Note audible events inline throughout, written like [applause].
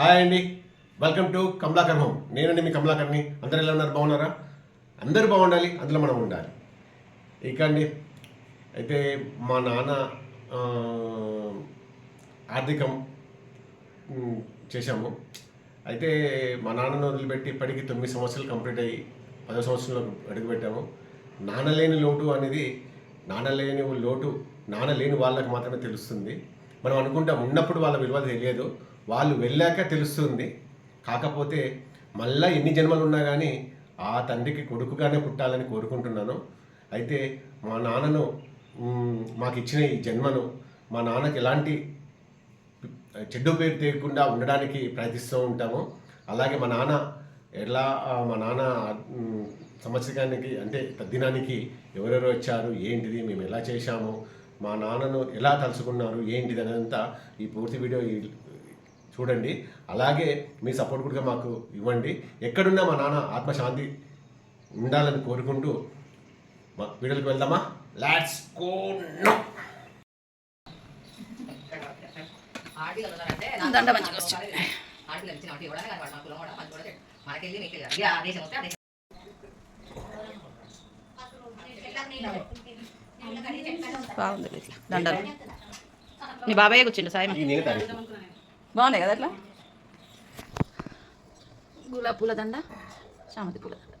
Hi అండి. Welcome to Kamalakar home నేనండి మీ కమలాకర్ని. అందరు ఎలా ఉన్నారు? బాగున్నారా? అందరూ బాగుండాలి. అందులో మనం ఉండాలి. ఇక అండి అయితే మా నాన్న ఆర్థికం చేశాము. అయితే మా నాన్నను వదిలిపెట్టి ఇప్పటికి తొమ్మిది సంవత్సరాలు కంప్లీట్ అయ్యి పదో సంవత్సరంలో అడుగుపెట్టాము నాన్న లేని లోటు అనేది నానలేని లోటు నాన్న లేని వాళ్ళకి మాత్రమే తెలుస్తుంది. మనం అనుకుంటాం ఉన్నప్పుడు వాళ్ళ విలువ తెలియదు. వాళ్ళు వెళ్ళాక తెలుస్తుంది. కాకపోతే మళ్ళీ ఎన్ని జన్మలు ఉన్నా కానీ ఆ తండ్రికి కొడుకుగానే పుట్టాలని కోరుకుంటున్నాను. అయితే మా నాన్నను మాకు ఇచ్చిన ఈ జన్మను మా నాన్నకి ఎలాంటి చెడ్డు పేరు తీయకుండా ఉండడానికి ప్రయత్నిస్తూ ఉంటాము. అలాగే మా నాన్న ఎలా మా నాన్న సంవత్సరానికి అంటే తద్దినానికి ఎవరెవరు వచ్చారు ఏంటిది మేము ఎలా చేశాము మా నాన్నను ఎలా తలుచుకున్నారు ఏంటిది అనేదంతా ఈ పూర్తి వీడియో ఈ- చూడండి. అలాగే మీ సపోర్ట్ కూడా మాకు ఇవ్వండి. ఎక్కడున్నా మా నాన్న ఆత్మశాంతి ఉండాలని కోరుకుంటూ మా వీడియోకి వెళ్దామా? లాట్స్ గో దండ మంచిగా వచ్చింది. మా మనకెళ్ళి మీకు వెళ్ళి ఆ దేశం వస్తే ఆ దేశం. బాగుంది. ఇట్లా దండలు నీ బాబాయ్ కూర్చుండు సాయం బాగున్నాయి కదా అట్లా? గులాబీ పూల దండ చామంతి పూల దండ.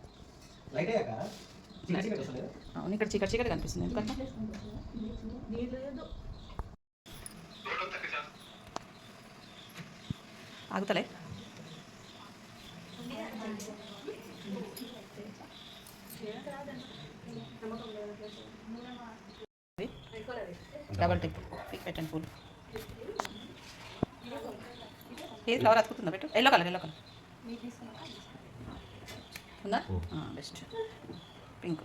అవును ఇక్కడ చీకటి చీకటి కనిపిస్తుంది. ఎందుకంటే? ఆగుతలే. డబల్ టిప్ పిక్ పెట్టండి పూలు. ఏది ఫ్లవర్ అతుకుతుందా పెట్టు? ఎల్లో కలర్ ఎల్లో కలర్ ఉందా? బెస్ట్ పింక్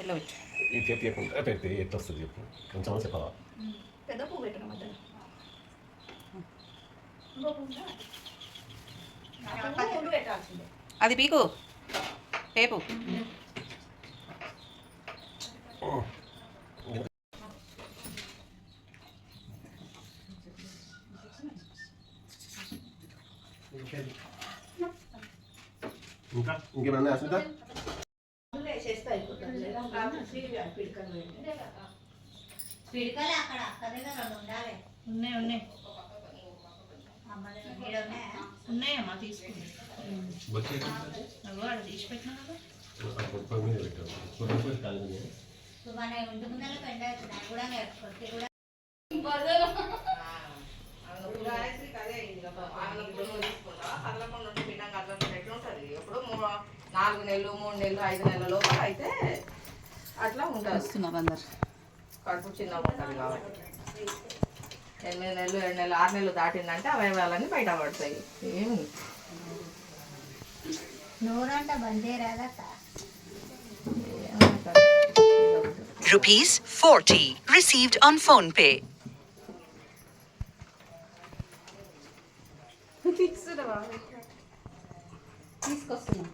ఎల్లో ఈ చెప్పు చెప్పకుండా పెడితే ఎట్లా వస్తుంది చెప్పు. కొంచెం చెప్పవా? పెద్ద పువ్వు పెట్టిన మధ్యలో. పువ్వు పెట్టాల్సిందే. అది పీకు. టేపు ఇంకా ఇంకేమన్నా అసలు చేస్తే అయిపోతుంది పిడకలు పిడకలే అక్కడ అక్కడే రెండు ఉండాలి ఉన్నాయి ఉన్నాయి అమ్మాయి ఈడ ఉన్నాయా ఉన్నాయమ్మా తీసుకుంది అగో అక్కడ తీసి పెట్టినా కదా ఇప్పుడు మన ఇంటి ముందర పెండ అవుతున్నాయి కూడా నేర్చుకోవచ్చు కూడా నాలుగు నెలలు మూడు నెలలు ఐదు నెలల లోపల అయితే అట్లా ఉంటుంది. వస్తున్నారు అందరు. కడుపు చిన్నగా ఉంటుంది కాబట్టి. ఎనిమిది నెలలు ఏడు నెలలు ఆరు నెలలు దాటిందంటే అవయవాలన్నీ బయట పడతాయి. ఏమి? నూరంట బందే రాదక్క Rupees 40 received on phone pay. తీసుకొస్తున్నా.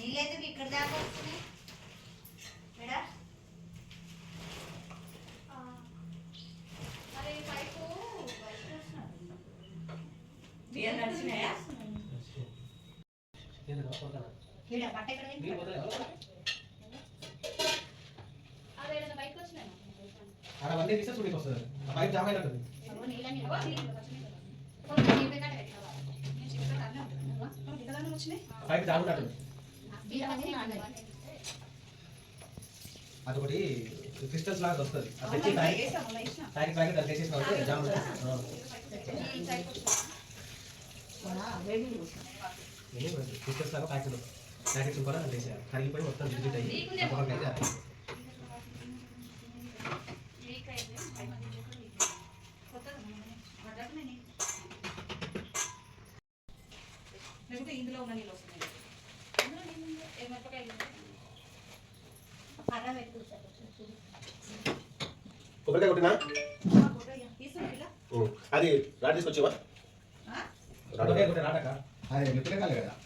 నీళ్ళెందుకు ఇక్కడ దాకా వస్తున్నాయి? క్రిస్టల్స్ లాగా వస్తుంది. అది తెచ్చి ప్యాకెట్ వేసినా ప్యాకెట్ ప్యాకెట్ అది తెచ్చేసిన అంటే జామ్ క్రిస్టల్స్ లాగా ప్యాకెట్ ప్యాకెట్స్ కూడా అది వేసేయాలి కరిగిపోయి మొత్తం డిజిట్ అయ్యి అయితే. లేకపోతే ఇందులో ఉన్న నీళ్ళు వస్తున్నాయి. ఇందులో నీళ్ళు. ఏ మిరపకాయలు సార్. కొబ్బరికాయ కొట్టినా. అది రాడ్ తీసుకొచ్చావా?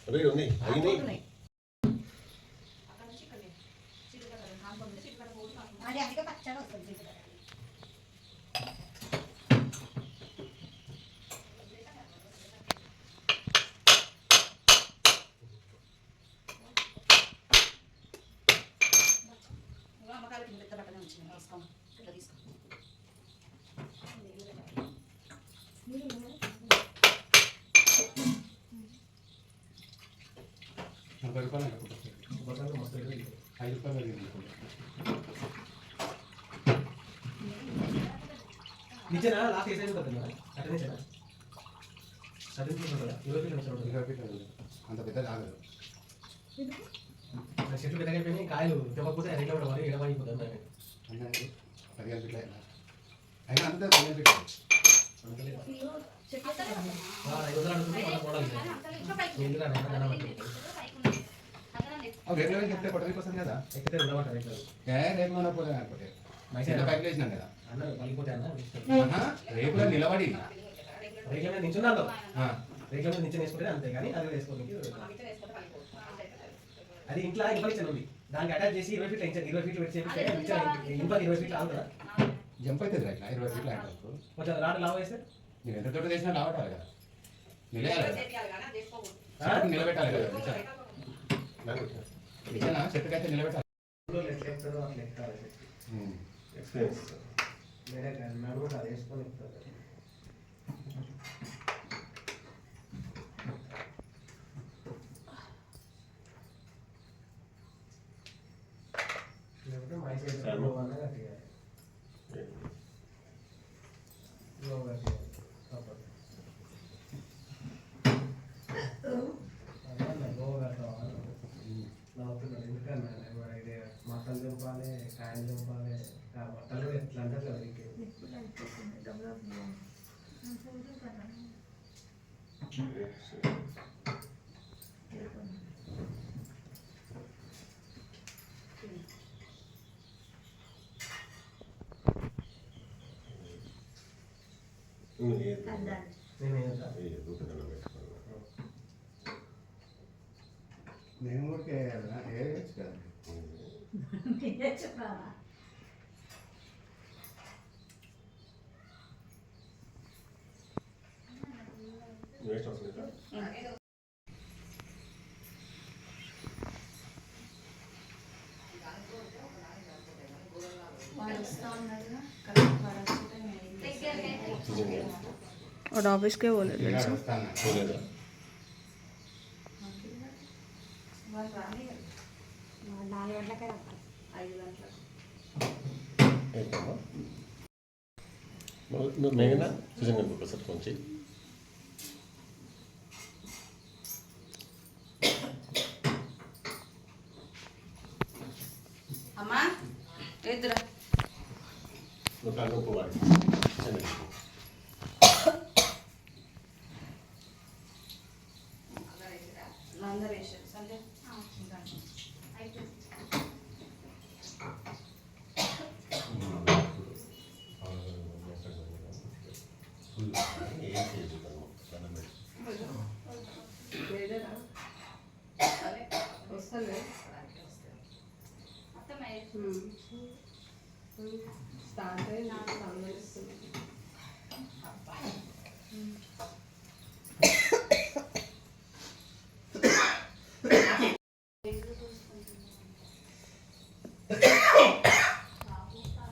వేడి ఉంది. అయింది. అమ్మకాలకి ఇంత పెద్ద బట్టనే ఉంచింది తీసుకో ఇట్లా తీసుకో నలభై రూపాయలు ఐదు రూపాయలు అడిగింది లాస్ట్ ఏ సైజ్ ఉంటుంది అది తీసుకుంటుందా ఇరవై ఫీట్లు ఉంటుంది అంత పెద్ద కాదు చెట్లు పెద్దగా కాయలు ఎడమైపోతుంది పదిహేను ఫీట్లు అయినా అయినా అంతే పదిహేను మళ్ళీ చెప్తే కొట్టడానికి వస్తుంది కదా ఎక్కితే ఉండమంటారు రేపు మన పోతే అనుకుంటే మైసూర్ వేసినాం కదా రేపు నిలబడి రేట్ల మీద నించున్నాను ఆ, మీద నించుని వేసుకుంటే అంతే కానీ అది వేసుకోవడానికి అది ఇంట్లో ఇన్ఫర్మేషన్ ఉంది. దానికి అటాచ్ చేసి ఇరవై ఫీట్లు ఇచ్చాను ఇరవై ఫీట్లు పెట్టి ఇంట్లో ఇరవై ఫీట్లు ఆగుతుందా జంప్ అవుతుంది రైట్ ఇరవై ఫీట్లు అయినా కొంచెం రాడు లావ్ వేస్తే మీరు ఎంత తోట చేసినా లావటాలి కదా. నిలయాలి? చెట్టుకు నిలబెట్టాలి కదా నిజం. నాకు కొట్టినా. నిజంగా చెట్టుకైతే నిలబెట్టాలి. ఎక్స్పీరియన్స్ వేరే కాదు మేము కూడా అది వేసుకొని ఎక్కుతారు లేకపోతే మైసూర్ సరే. అన్న కట్టియాలి లో కట్టియాలి తప్పదు అదే లో కట్టాలి నవ్వుతున్నాడు ఎందుకన్నా మరి ఇది మట్టలు దింపాలి కాయలు దింపాలి ఆ మట్టలు ఎట్లా అంటారు కదా ఇంకే నేను ఏంటా నేను కూడా వేయాలా? వేయచ్చు కదా చెప్పావా వేస్ట్ అవసరం లేదా వాడు వస్తా ఉన్నాడుగా కరెక్ట్ వాడు వచ్చే టైం అయింది. వాడు ఆఫీస్కే పోలేదు తెలుసు మేఘనా ఒకసారి ఫోన్ చేయి అమ్మా ఎద్దురా నువ్వు కళ్ళు ఉప్పు వాడి సుజన్ గారికి. అందరు వేసారు సంజయ్ ఏం చేయదు కర్మ. దండం పెట్టు. వస్తలే స్టార్ట్ అయ్యి నాకు సంబంధిస్తుంది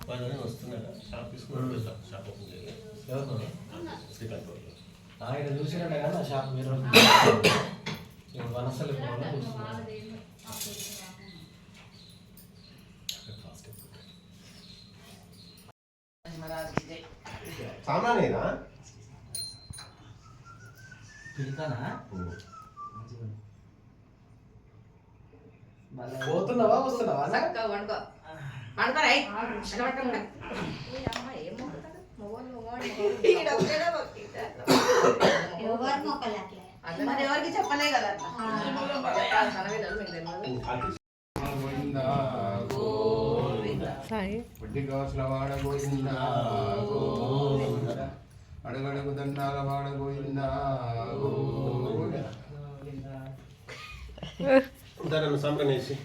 వాళ్ళు ఎవరైనా వస్తున్నారా షాప్ తీసుకున్నాడు షాప్ ఓపెన్ చేయాలి ఎవరు శ్రీకాంత్ వాళ్ళు ఆయన చూసినట్టు కదా షాప్ మీరు పోవాలి సామానేనా పిలుతానా? పోతున్నావా వస్తున్నావా? చక్కగా వండుకో. తెలియదు. గోవిందా గోవింద. అడగడగు దండాల వాడ గోవిందా సంప్రనేసి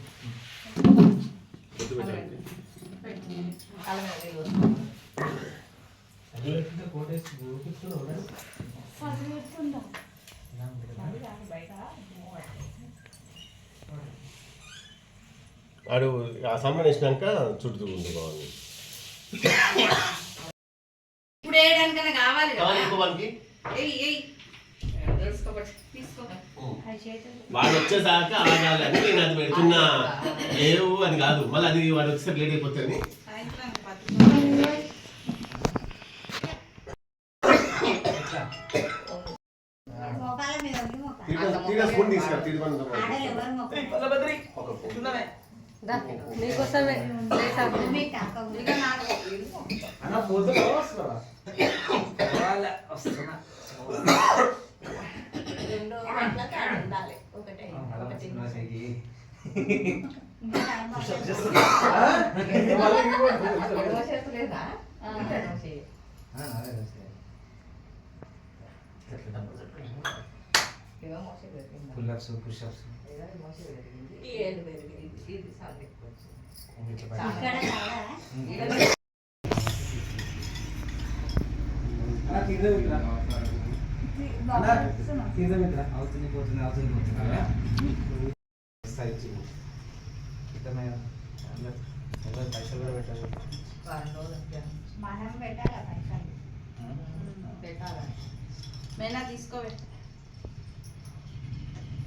కోటేసి ఊపిస్తున్నావు కదా? ఇలా ఉంటుంది కదా? వాడు ఆ సంప్రనేసినాక చుట్టూ ఉంది బాగుంది. ఇప్పుడు వేయడానికైనా కావాలి కదా? కావాలి ఇంకో వానికి? ఏయ్ ఏయ్. తెలుసుకోబట్టి తీసుకో వాడు వచ్చేసాక ఆగాలి అని నేను అది పెడుతున్నా. లేవు అని కాదు. మళ్ళీ అది వాడు వచ్చేసరికి లేట్ అయిపోతుంది. సాయంత్రం పత్రిక తీసుకురా పెరిగింది. పుల్లప్స్ పుషప్స్ మోసే పెరిగింది. ఈ ఏళ్ళు పెరిగింది ఇది సార్ ఎక్కువ వచ్చింది. ఇట్లా ఇక్కడ పైన. చాలా ఈడ అన్న, కింద విట్రా. అన్న, కింద విట్రా. అవుతుంది పోతుంది అవుతుంది పోతుంది వస్తాయి ఇచ్చి. ఇతమైన అందరు- అందరు పైసలు కూడా పెట్టాలి వారం రోజులు వచ్చాను. మనం పెట్టాలి పైసలు పెట్టాలని మేనా తీసుకోవే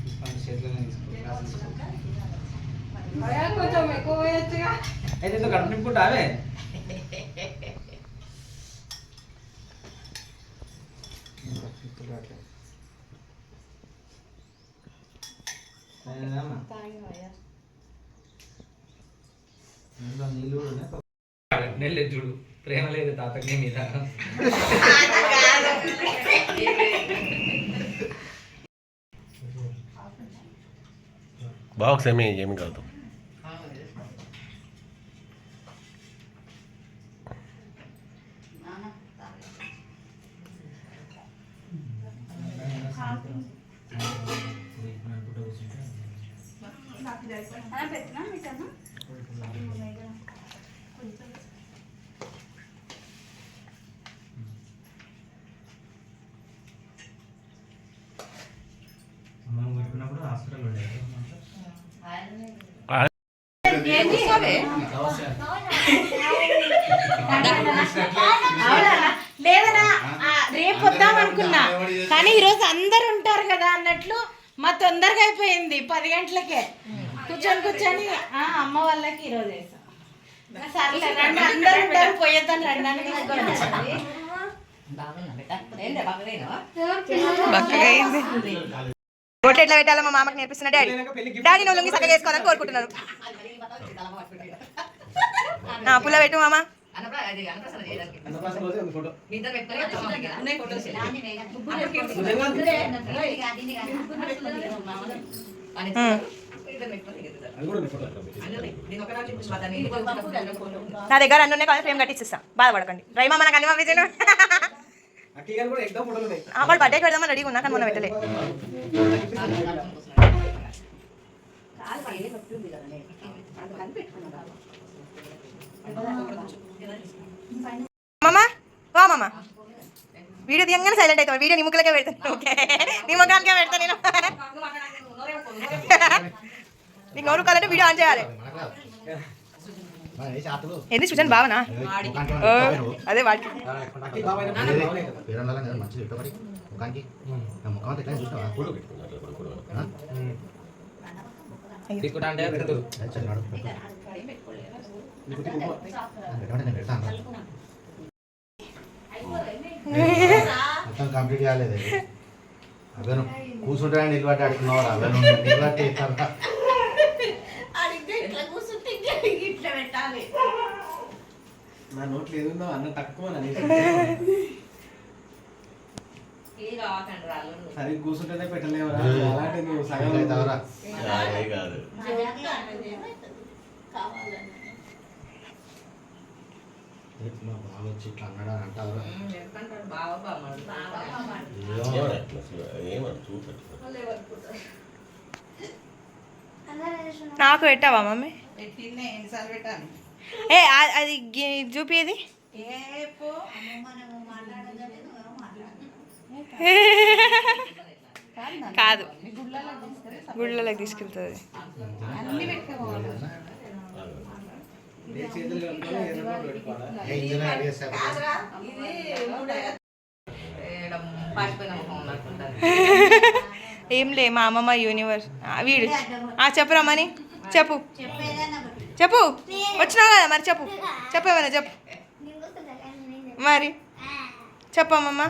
తీసుకోండి చేతిలోనే తీసుకో అయితే ఇంత కడుపు నింపుకుంటావే నీళ్ళు కూడా ఉన్నాయి. నెల్లు చూడు ప్రేమ లేదు తాతకి మీద బాక్స్ ఏమి ఏమి కాదు పెట్టినా మీకన్నా లేదనా రేపు వద్దాం అనుకున్నా. కానీ ఈరోజు అందరు ఉంటారు కదా అన్నట్లు మా తొందరగా అయిపోయింది పది గంటలకే. కూర్చొని కూర్చొని ఆ, అమ్మ వాళ్ళకి ఈరోజు వేసాం సర్లే రండి అందరు ఉంటారు పోయేద్దాం అని ఎట్లా పెట్టాలో మా మామకి నేర్పిస్తున్న డాడీ. డాడీ నువ్వు లుంగి సగ చేసుకోవాలని కోరుకుంటున్నాను ఆ, పుల్ల పెట్టు మామ. ఫోటో. నా దగ్గర అన్ని ఉన్నాయి కానీ ఫ్రేమ్ కట్టిస్తా బాధపడకండి. రైమా మనకు అన్ని పంపించాను అక్కయ్య బర్త్డేకి పెడదామని రెడీగా ఉన్నా కానీ మనం పెట్టలే. కాలు వా మామా. వీడియో తీయంగానే సైలెంట్ అవుతాం వీడియో నీ ముక్కలకే పెడతాను ఓకే. నీ ముఖానికే పెడతా నేను. నీకు నోరు కావాలంటే వీడియో ఆన్ చేయాలి. ఏంది సుజన్ బావనా? అదే వాడికి. అక్కయ్య బాబాయ్ బాగానే కదా పేరు మంచిది ముఖానికి ముఖం అంతా ఎట్లా చూసినావా ఫోటో పెట్టుకున్నారు ఇప్పుడు అంటే పెడతారు మొత్తం కంప్లీట్ కాలేదు అవేను కూర్చుంటే నిలబట్టి అడుగుతున్నావు అవేను నిలబట్టి ఎత్తారా? అడిగితే ఇట్లా కూర్చుంటే ఇట్లా పెట్టాలి నా నోట్లో ఏదుందో అన్న తక్కువ సరిగ్గా కూర్చుంటేనే పెట్టలేవురా. అలాంటి నువ్వు సగం అవుతావురా? కాదే. మా వచ్చి ఇట్లా అన్నాడు అని నాకు పెట్టావా మమ్మీ? పెట్టిందే ఎన్నిసార్లు పెట్టాను ఏ అది చూపిది ఏ పో కాదు. గుళ్ళలోకి తీసుకెళ్తుంది. ఏ లే మా అమ్మమ్మ యూనివర్స్ ఆ, వీడు. ఆ చెప్పురా మని చెప్పు. చెప్పు. వచ్చినావు? కదా మరి చెప్పు. చెప్పేమన్నా చెప్పు. మరి? చెప్పమ్మమ్మ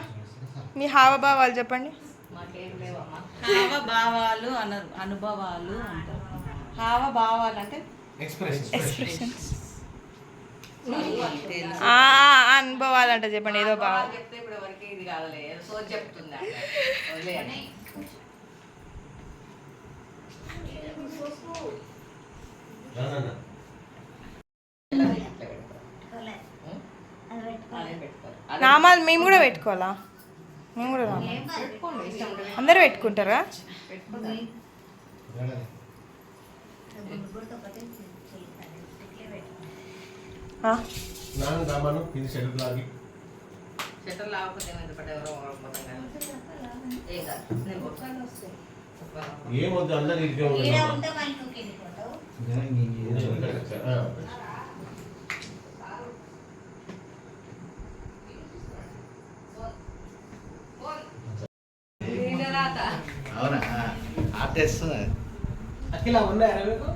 మీ హావభావాలు చెప్పండి. హావభావాలు అనరు అనుభవాలు అంటారు. హావభావాలు అంటే ఎక్స్ప్రెషన్స్ అనుభవాలు అంటే చెప్పండి ఏదో బాగా. చెప్తే ఇప్పుడు ఎవరికి ఇది కాదులే సో చెప్తుంది వదిలేయండి. అదే పెట్టుకోరు. అదే నామాలు మేము కూడా పెట్టుకోవాలా? మేము కూడా అందరూ పెట్టుకుంటారా? పెట్టుకోండి. ఆ, నాన్న రామాను ఇది షెల్ఫ్ లాగి చెట్టులు లాగకపోతే ఏమైంది పట్టు ఎవరో ఒకరు పోతాం కానీ. ఏం కాదు నేను పోతాను. ఏమొద్దు అందరు ఇదిగే ఉండదు ఆ, అవునా? ఆర్టిస్ట్ అఖిల ఉన్నాయా మీకు?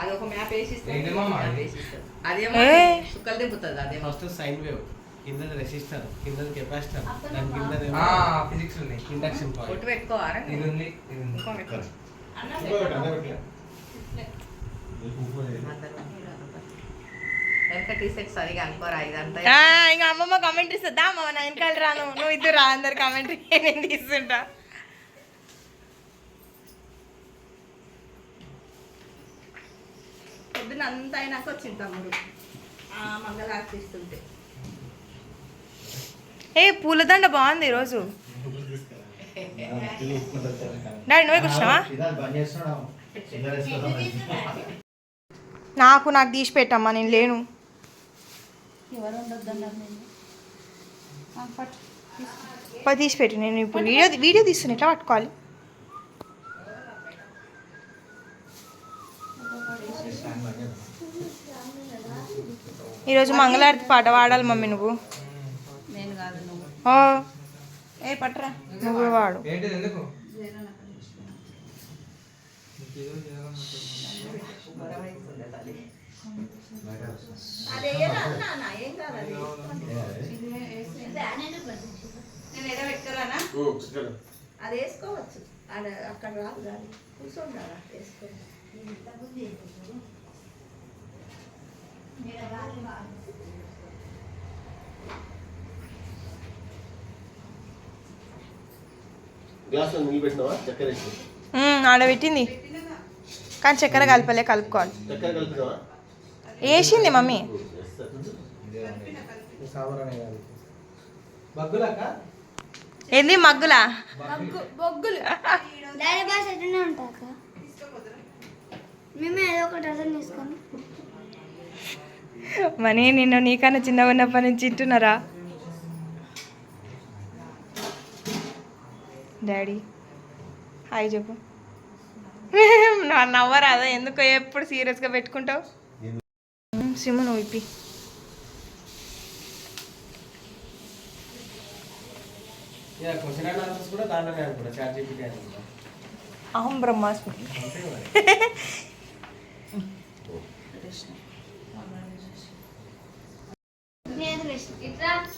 అది ఒక మ్యాప్ వేసిస్తే ఏంటి మామ? మ్యాప్ వేసిస్తారు. అదేమో? సుక్కలు దింపుతుంది అదేమో ఫస్ట్ సైన్ వేవ్. కింద రెసిస్టర్ కింద కెపాసిటర్. దాని కింద ఫిజిక్స్ ఉన్నాయి ఇండక్షన్ కొట్టు పాయింట్ పెట్టుకోవారా ఇది ఉంది ఇది ఉంది. ఇంకో ఇంకా అమ్మమ్మ కామెంట్ ఇస్తుందా అమ్మమ్మ నా వెనకాల రాను. నువ్వు ఇద్దరు రా అందరు కామెంట్ నేను తీస్తుంటా పొద్దున అంతా అయినాక వచ్చింది తమ్ముడు. ఆ, మంగళారతి ఇస్తుంటే. ఏ పూలదండ బాగుంది ఈరోజు. డాడీ నువ్వే కూర్చున్నావా? [laughs] నాకు నాకు తీసి పెట్టమ్మా నేను లేను. ఎవరు ఉండొద్దన్నారు నేను పది తీసి పెట్టు నేను ఇప్పుడు వీడియో వీడియో తీస్తున్నా ఎట్లా పట్టుకోవాలి? ఈరోజు మంగళారతి పాట పాడాలి మమ్మీ నువ్వు. నేను కాదు నువ్వు. ఓ ఏ పట్టరా. నువ్వు కూడా అది వేసుకోవచ్చు. అక్కడ రాదు కానీ కూర్చోండి ఆడ వేసుకో గ్లాసులో నీళ్ళు పెట్టినావా? చక్కెర ఆడ పెట్టింది. కానీ చక్కెర కలపలే కలుపుకోవాలి. చక్కెర కలిపినావా వేసింది మమ్మీ. ఏంది మగ్గులా? డాడీ బాస్ ఎట్లనే ఉంటాక మేము ఏదో ఒకటి అర్థం తీసుకొని మనీ నిన్ను నీకన్నా చిన్నగా ఉన్నప్పటి నుంచి తింటున్నారా? డాడీ హాయ్ చెప్పు. [laughs] నా నవ్వరా అదే ఎందుకో ఎప్పుడు సీరియస్గా పెట్టుకుంటావు? సిమ్ నువ్వు ఇప్పి ఇక క్వశ్చన్ అండ్ ఆన్సర్స్ కూడా దాంట్లోనే అనుకుంటా చాట్ జీపీటీ అనుకుంటా అహం బ్రహ్మాస్మి అంతే మరి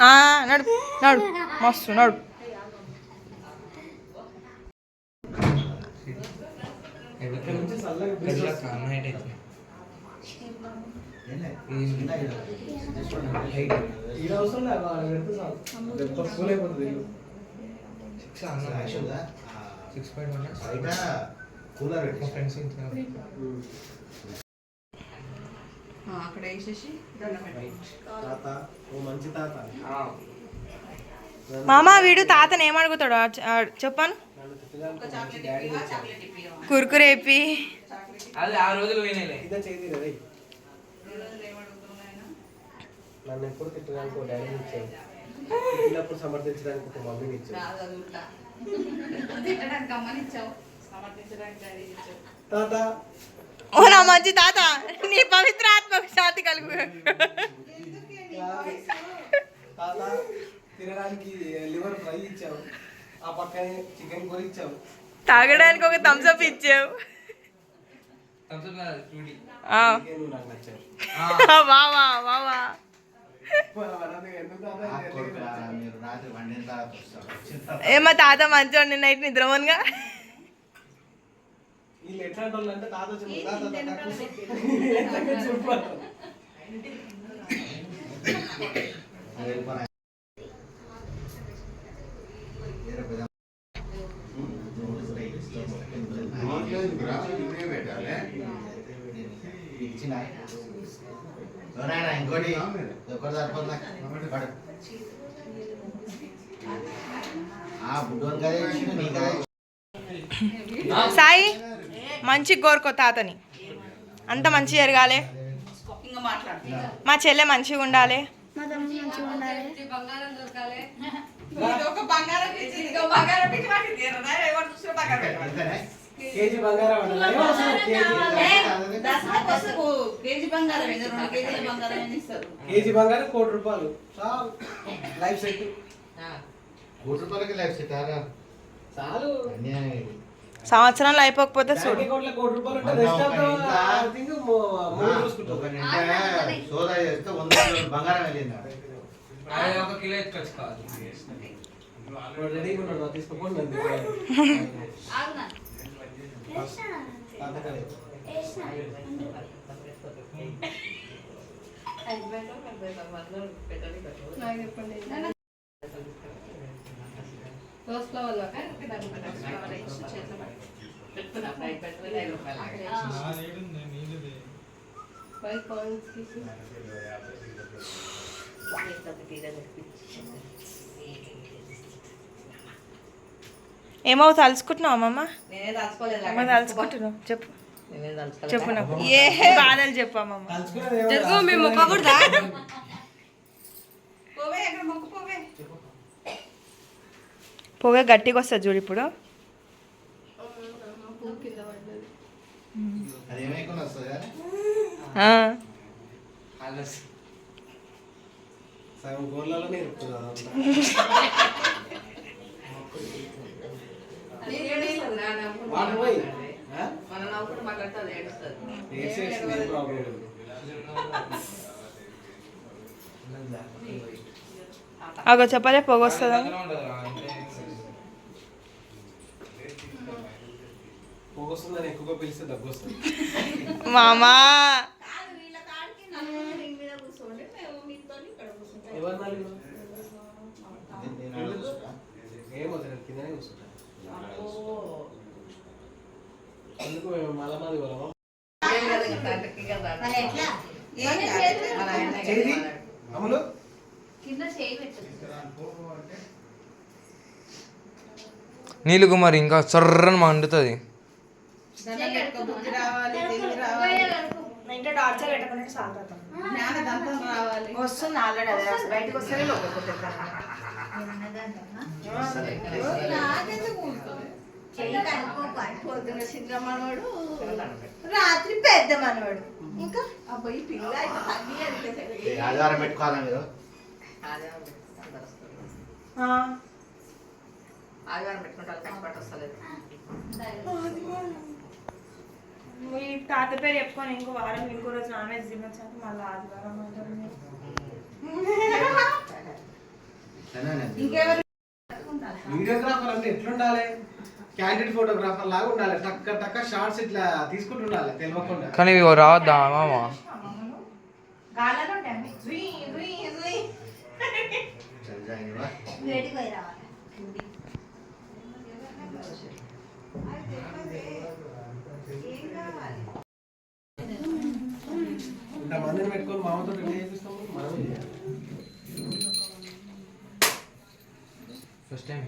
ఆ, నడు నడు మస్తు నడు ఇక్కడ నుంచి చల్లగా ఆ, అక్కడ వేసేసి దండం పెట్టండి తాత ఓ మంచి తాత. మామ వీడు తాతను ఏమడుగుతాడు? చెప్పాను? కురుకురేపి అది ఆ రోజులు పోయినాయిలే ఇదే చేతి రే ఈ రోజులు ఏమడుగుతున్నాయన నన్ను ఎప్పుడు తిట్టడానికి ఒక డాడీని ఇచ్చాడు తిట్టినప్పుడు సమర్థించడానికి ఒక మమ్మీని ఇచ్చాడు రాదు అది ఉల్టా తిట్టడానికి అమ్మని ఇచ్చావు. సమర్థించడానికి డాడీ ఇచ్చావు. తాత. ఓ నా మంచి తాత. నీ పవిత్ర ఆత్మకు శాంతి కలుగు. తాత తినడానికి లివర్ ఫ్రై ఇచ్చావు. ఆ పక్కనే చికెన్ కూర ఇచ్చావు. తాగడానికి ఒక థమ్స్అప్ ఇచ్చావు. థమ్స్అప్ కాదు, ఫ్రూటీ. ఆ. అందుకే నువ్వు నాకు నచ్చావు. వావా [laughs] వావా ఏ మా తాత మంచోండి నైట్ నిద్రమోనుగా తాత [laughs] చెప్పు తాత తాత కూర్చో. చెప్పు. వెళ్ళిపోయినా. ఇచ్చిన ఎవరైనా ఇంకోటి ఒకటి సరిపోతుందా పడు. ఆ బుడ్డోని కదా ఇచ్చిండు నీ కదా సాయి మంచి కోరుకో తాతని. అంత మంచి జరగాలి. మా చెల్లె మంచిగా ఉండాలి. బంగారం కేజీ బంగారం అంటే ఏమో అసలు కేజీ బంగారం? ఏంది రెండు కేజీల బంగారం ఏంది ఇస్తారు. కేజీ బంగారం కోటి రూపాయలు. చాలు. Life set. కోటి రూపాయలకి లైఫ్ సెట్టారా చాలు. అన్యాయం ఇది. సంవత్సరంలో అయిపోకపోతే చూడు బ్యాంక్ అకౌంట్లో కోటి రూపాయలు ఉంటే రెస్ట్ ఆఫ్ ద థింగ్ మూడు చూసుకుంటాం ఒక నింట సోదా చేస్తే వంద బంగారం వెళ్ళింది? ఒక కిలో ఎత్తుకొచ్చుకోవాలి పెట్టుకుని ఐదు రూపాయలు ఫైవ్ పాయింట్స్ ఏమో తలుచుకుంటున్నావు అమ్మమ్మ అమ్మ తలుచుకుంటున్నావు. చెప్పు. చెప్పు నాకు. ఏ? బాధలు చెప్పు అమ్మమ్మ. మేము మొక్కకూడదా పోవే అక్కడ మొక్కు పోవే. పొగ గట్టిగా వస్తుంది చూడు ఇప్పుడు. సగం [laughs] అగో చెప్పలే పొగ వస్తుందని పొగ వస్తుందని ఎక్కువగా పిలిస్తే దగ్గు వస్తుంది. మామా ఎవరు నాలుగు నేను ఆలోచిస్తా. ఏమో నేను కిందనే కూర్చుంటా ఎందుకు చేయి నీళ్ళు కుమారి ఇంకా చర్రని మండుతుంది. వస్తుంది ఆల్రెడీ బయటకు వస్తే చిన్న మనవాడు రాత్రి పెద్ద మనవాడు ఇంకా? అబ్బాయి పిల్ల ఆధారం పెట్టుకోవాలా మీరు? ఆదివారం పెట్టుకుంటే వాళ్ళకి కట్టుబట్ట వస్తలేదు మీ తాత పేరు చెప్పుకొని ఇంకో వారం ఇంకో రోజు నాన్ వెజ్ తినొచ్చాక మళ్ళీ ఆదివారం అంటారు వీడియోగ్రాఫర్ అంటే ఎట్లుండాలి? క్యాండిడ్ ఫోటోగ్రాఫర్ లాగా ఉండాలి. టక్క టక్క షార్ట్స్ ఇట్లా తీసుకుంటుండాలి తెలియకుండా కానీ ఇవి రావద్దా మామ? ఇంతమందిని పెట్టుకొని మామతో చేపిస్తాము మనమే ఫస్ట్ టైం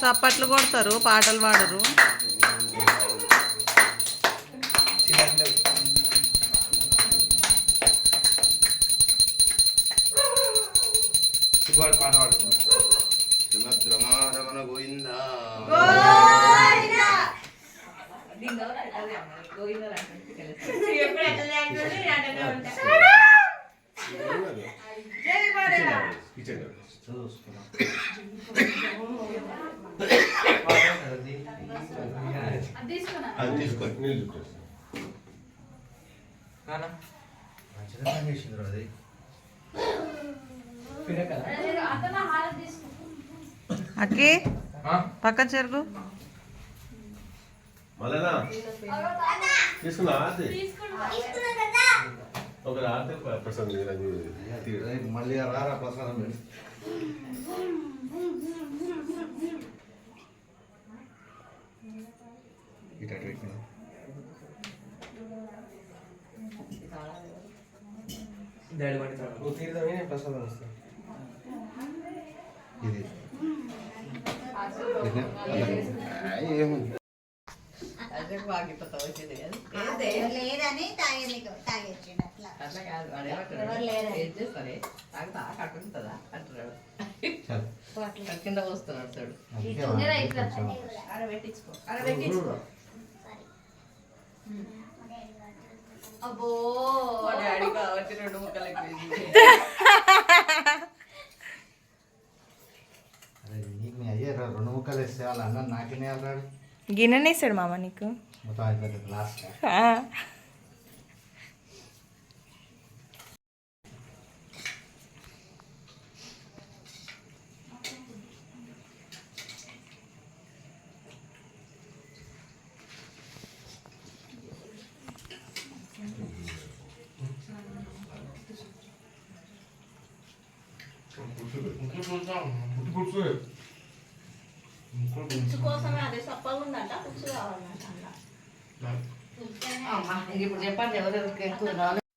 చప్పట్లు కొడతారు పాటలు పాడరు. పాట పాడుతుంది రమణ గోవింద ఎప్పుడు ఎట్లా చేయాలి అట్లనే ఉంటా కిచెన్ [laughs] అది తీసుకున్నా అది తీసుకోండి నీళ్ళు చుట్టేసి. నాన్న మంచిగా పని చేసిండ్రు అది పిడకల అతను హారం తీసుకుంటా అక్కి ఆ? పక్క చెరుకు. మళ్ళా తీసుకున్నా ఆర్తి? ఒక ఆర్తి ప్రసాద్ రేపు మళ్ళీ రారా ప్రసాదం పెట్టి. ఇటు అటు పెట్టినా. డాడీ పడతాడు నువ్వు తీర్థమే నేను ప్రసాదం ఇస్తాను ఇది. లేదని తాగేచ్చిండు అట్లా. అట్లా కాదు వాడు ఏమంటాడు? ఎవరు లేరు. ఏం చేస్తారే? తాగుతా కట్టుకుంటుందా అంటున్నాడు. చాలు. కింద పోస్తున్నాడు చూడు. అందుకే చున్నీరా వాడికి ఇట్లా. కొంచెం అక్కడ పెట్టించుకో అక్కడ పెట్టించుకో. అబ్బో డాడీ కాబట్టి రెండు ముక్కలకి అరే నీకు మీ అయ్యే రా- రెండు ముక్కలు వేస్తే వాళ్ళు అన్నారు నాకేనే అన్నాడు. గిన్నెనే ఇస్తాడు మామ నీకు మొత్తం అయిపోతుంది గ్లాస్ ఆ. పుచ్చు కోసమే అదే సప్పగా ఉందంట పుచ్చు కావాలంట అమ్మా ఇంక